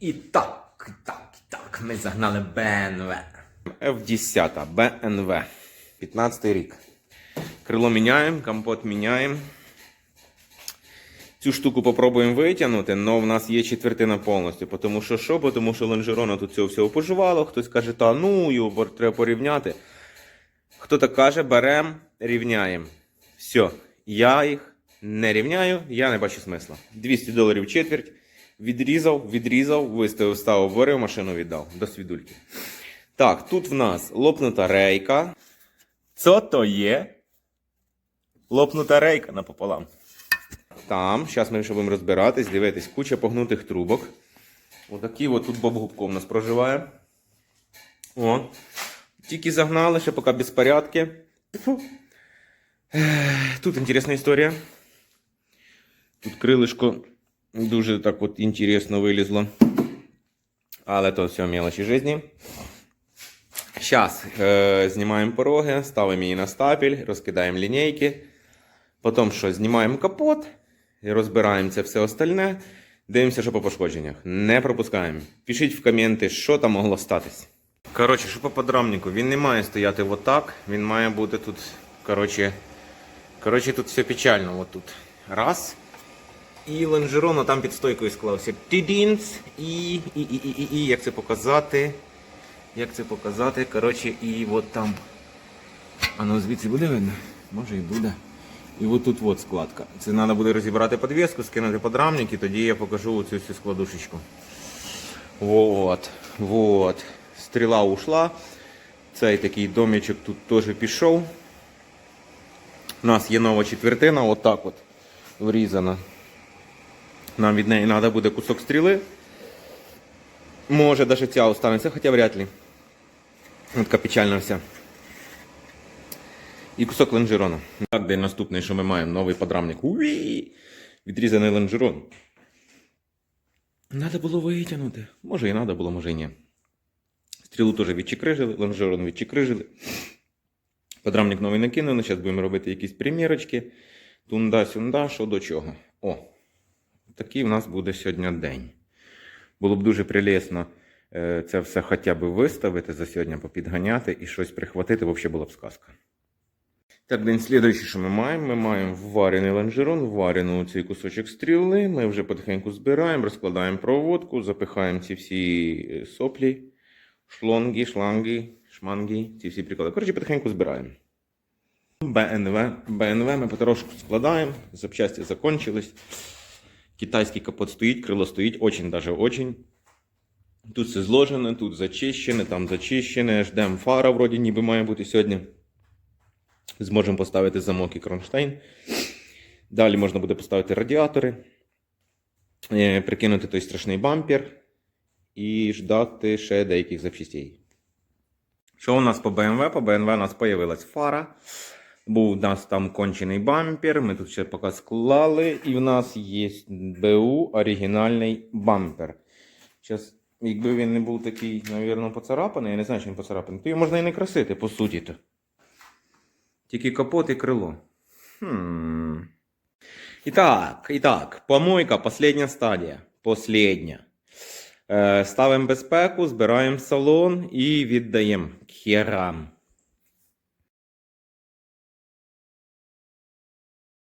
І так, і так, і так, ми загнали БНВ. F10, БНВ. 15 рік. Крило міняємо, компот міняємо. Цю штуку попробуємо витягнути, але в нас є четвертина повністю. Тому що що? Тому що лонжерона тут цього всього поживало. Хтось каже, та ну, його треба порівняти. Хто так каже, беремо, рівняємо. Все. Я їх не рівняю, я не бачу смисла. 200 доларів четверть. Відрізав, відрізав, виставив, ставив, варив, машину віддав. До свідульки. Так, тут в нас лопнута рейка. Що то є? Лопнута рейка напополам. Там, зараз ми ще будемо розбиратись, дивитись, куча погнутих трубок. Отакий от тут Боб Губко у нас проживає. О. Тільки загнали, ще поки безпорядки. Фу. Тут інтересна історія. Тут крилишко дуже так от інтересно вилізло. Але то все мелочі житті. Зараз е, знімаємо пороги, ставимо її на стапель, розкидаємо лінійки. Потім що, знімаємо капот, розбираємо це все остальне. Дивимося, що по пошкодженнях. Не пропускаємо. Пишіть в коменти, що там могло статись. Коротше, що по подрамнику, він не має стояти отак, він має бути тут. Коротше, коротше тут все печально. От тут. Раз. І лонжерон там під стойкою склався. Тідінц. І, і, і, і, і, і, як це показати? Як це показати? Коротше, і от там. А ну звідси буде видно? Може і буде. І от тут от складка. Це треба буде розібрати підвіску, скинути подрамник, і тоді я покажу цю всю складушечку. Вот, вот. Стріла ушла. Цей такий домічок тут теж пішов. У нас є нова четвертина, отак от врізана. Нам від неї треба буде кусок стріли. Може, навіть ця останеться, хоча вряд ли. Ось така печальна вся. І кусок лонжерона. Так, день наступний, що ми маємо новий подрамник. Уї! Відрізаний лонжерон. Надо було витягнути. Може і треба було, може і ні. Стрілу теж відчекрижили, лонжерон відчекрижили. Подрамник новий накинули. Зараз будемо робити якісь примірочки. Тунда-сюнда, що до чого. О! Такий в нас буде сьогодні день. Було б дуже прелесно е, це все хоча б виставити за сьогодні, попідганяти і щось прихватити, взагалі була б сказка. Так, день слідуючий, що ми маємо? Ми маємо варений лонжерон, варену цей кусочок стріли. Ми вже потихеньку збираємо, розкладаємо проводку, запихаємо ці всі е, соплі, шлонги, шланги, шманги, ці всі приколи. Коротше, потихеньку збираємо. БНВ. БНВ ми потрошку складаємо, запчасті закончились. Китайський капот стоїть, крило стоїть, очень даже очень. Тут все зложено, тут зачищене, там зачищене. Ждемо фара, вроді ніби має бути сьогодні. Зможемо поставити замок і кронштейн. Далі можна буде поставити радіатори, е, прикинути той страшний бампер і ждати ще деяких запчастей. Що у нас по BMW? По BMW у нас появилась фара. Був у нас там кончений бампер. Ми тут ще поки склали. І в нас є БУ оригінальний бампер. Зараз, якби він не був такий, мабуть, поцарапаний, я не знаю, чи він поцарапаний, то його можна і не красити, по суті. то Тільки капот і крило. Хм. Итак, итак, помойка, последня стадія. Последня. Е, ставимо безпеку, збираємо салон і віддаємо херам.